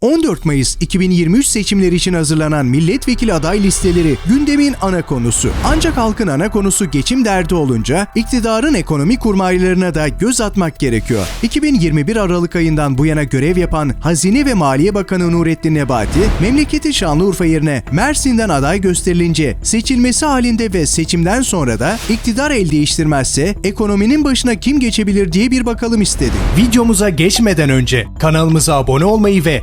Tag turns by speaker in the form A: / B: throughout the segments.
A: 14 Mayıs 2023 seçimleri için hazırlanan milletvekili aday listeleri gündemin ana konusu. Ancak halkın ana konusu geçim derdi olunca iktidarın ekonomi kurmaylarına da göz atmak gerekiyor. 2021 Aralık ayından bu yana görev yapan Hazine ve Maliye Bakanı Nurettin Nebati, memleketi Şanlıurfa yerine Mersin'den aday gösterilince seçilmesi halinde ve seçimden sonra da iktidar el değiştirmezse ekonominin başına kim geçebilir diye bir bakalım istedik. Videomuza geçmeden önce kanalımıza abone olmayı ve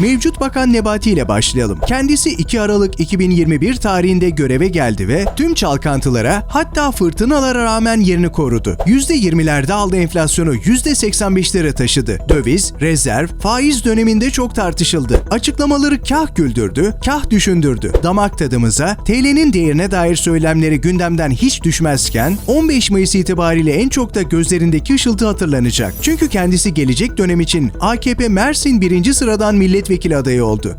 A: Mevcut Bakan Nebati ile başlayalım. Kendisi 2 Aralık 2021 tarihinde göreve geldi ve tüm çalkantılara hatta fırtınalara rağmen yerini korudu. %20'lerde aldığı enflasyonu %85'lere taşıdı. Döviz, rezerv, faiz döneminde çok tartışıldı. Açıklamaları kah güldürdü, kah düşündürdü. Damak tadımıza TL'nin değerine dair söylemleri gündemden hiç düşmezken 15 Mayıs itibariyle en çok da gözlerindeki ışıltı hatırlanacak. Çünkü kendisi gelecek dönem için AKP Mersin birinci sıradan milletvekili adayı oldu.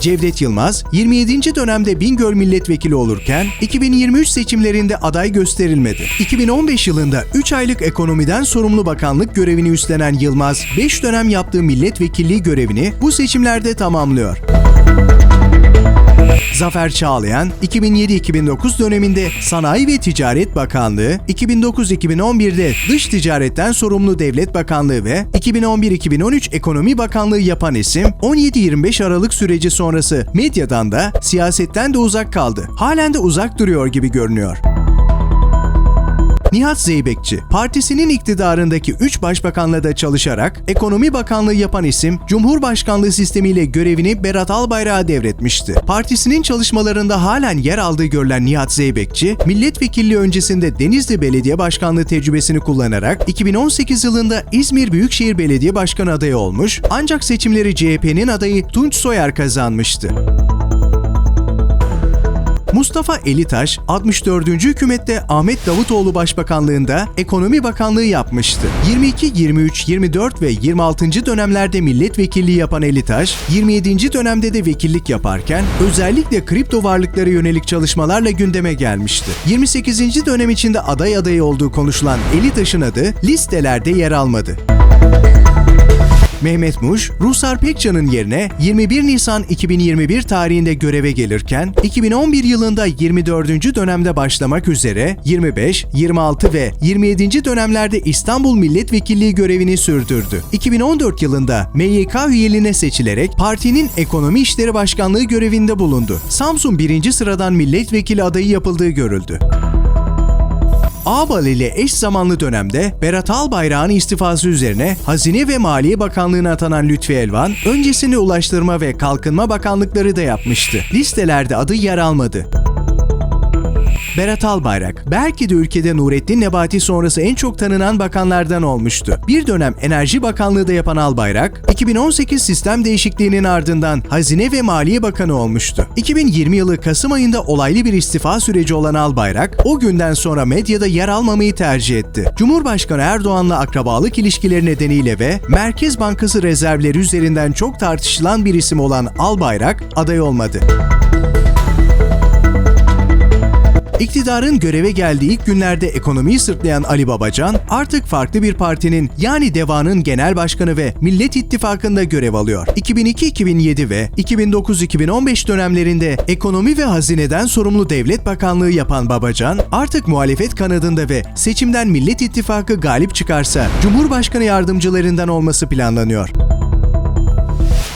A: Cevdet Yılmaz, 27. dönemde Bingöl milletvekili olurken 2023 seçimlerinde aday gösterilmedi. 2015 yılında 3 aylık ekonomiden sorumlu bakanlık görevini üstlenen Yılmaz, 5 dönem yaptığı milletvekilliği görevini bu seçimlerde tamamlıyor. Zafer Çağlayan, 2007-2009 döneminde Sanayi ve Ticaret Bakanlığı, 2009-2011'de Dış Ticaretten Sorumlu Devlet Bakanlığı ve 2011-2013 Ekonomi Bakanlığı yapan isim, 17-25 Aralık süreci sonrası medyadan da siyasetten de uzak kaldı. Halen de uzak duruyor gibi görünüyor. Nihat Zeybekçi, partisinin iktidarındaki 3 başbakanla da çalışarak ekonomi bakanlığı yapan isim, Cumhurbaşkanlığı sistemiyle görevini Berat Albayrak'a devretmişti. Partisinin çalışmalarında halen yer aldığı görülen Nihat Zeybekçi, milletvekilliği öncesinde Denizli Belediye Başkanlığı tecrübesini kullanarak 2018 yılında İzmir Büyükşehir Belediye Başkanı adayı olmuş, ancak seçimleri CHP'nin adayı Tunç Soyer kazanmıştı. Mustafa Elitaş, 64. hükümette Ahmet Davutoğlu Başbakanlığında Ekonomi Bakanlığı yapmıştı. 22, 23, 24 ve 26. dönemlerde milletvekilliği yapan Elitaş, 27. dönemde de vekillik yaparken özellikle kripto varlıklara yönelik çalışmalarla gündeme gelmişti. 28. dönem içinde aday adayı olduğu konuşulan Elitaş'ın adı listelerde yer almadı. Mehmet Muş, Rusar Pekcan'ın yerine 21 Nisan 2021 tarihinde göreve gelirken, 2011 yılında 24. dönemde başlamak üzere 25, 26 ve 27. dönemlerde İstanbul Milletvekilliği görevini sürdürdü. 2014 yılında MYK üyeliğine seçilerek partinin Ekonomi İşleri Başkanlığı görevinde bulundu. Samsun 1. sıradan milletvekili adayı yapıldığı görüldü. Ağbal ile eş zamanlı dönemde Berat Albayrak'ın istifası üzerine Hazine ve Maliye Bakanlığı'na atanan Lütfi Elvan, öncesinde Ulaştırma ve Kalkınma Bakanlıkları da yapmıştı. Listelerde adı yer almadı. Berat Albayrak, belki de ülkede Nurettin Nebati sonrası en çok tanınan bakanlardan olmuştu. Bir dönem Enerji Bakanlığı da yapan Albayrak, 2018 sistem değişikliğinin ardından Hazine ve Maliye Bakanı olmuştu. 2020 yılı Kasım ayında olaylı bir istifa süreci olan Albayrak, o günden sonra medyada yer almamayı tercih etti. Cumhurbaşkanı Erdoğan'la akrabalık ilişkileri nedeniyle ve Merkez Bankası rezervleri üzerinden çok tartışılan bir isim olan Albayrak aday olmadı. İktidarın göreve geldiği ilk günlerde ekonomiyi sırtlayan Ali Babacan artık farklı bir partinin yani DEVA'nın genel başkanı ve Millet İttifakı'nda görev alıyor. 2002-2007 ve 2009-2015 dönemlerinde ekonomi ve hazineden sorumlu devlet bakanlığı yapan Babacan artık muhalefet kanadında ve seçimden Millet İttifakı galip çıkarsa Cumhurbaşkanı yardımcılarından olması planlanıyor.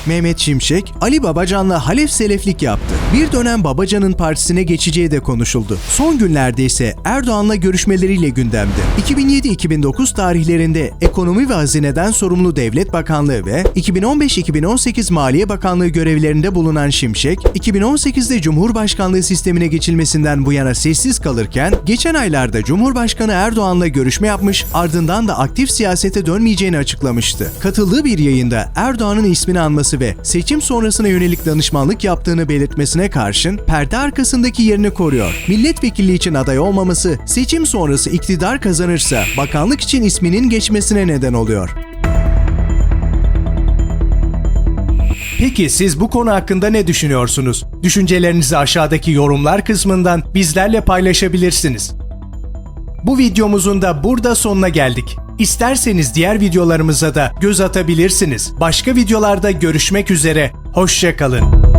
A: Mehmet Şimşek, Ali Babacan'la Halef Seleflik yaptı. Bir dönem Babacan'ın partisine geçeceği de konuşuldu. Son günlerde ise Erdoğan'la görüşmeleriyle gündemde. 2007-2009 tarihlerinde Ekonomi ve Hazineden sorumlu Devlet Bakanlığı ve 2015-2018 Maliye Bakanlığı görevlerinde bulunan Şimşek, 2018'de Cumhurbaşkanlığı sistemine geçilmesinden bu yana sessiz kalırken, geçen aylarda Cumhurbaşkanı Erdoğan'la görüşme yapmış, ardından da aktif siyasete dönmeyeceğini açıklamıştı. Katıldığı bir yayında Erdoğan'ın ismini anması ve seçim sonrasına yönelik danışmanlık yaptığını belirtmesine karşın perde arkasındaki yerini koruyor. Milletvekilliği için aday olmaması seçim sonrası iktidar kazanırsa bakanlık için isminin geçmesine neden oluyor. Peki siz bu konu hakkında ne düşünüyorsunuz? Düşüncelerinizi aşağıdaki yorumlar kısmından bizlerle paylaşabilirsiniz. Bu videomuzun da burada sonuna geldik. İsterseniz diğer videolarımıza da göz atabilirsiniz. Başka videolarda görüşmek üzere. Hoşçakalın.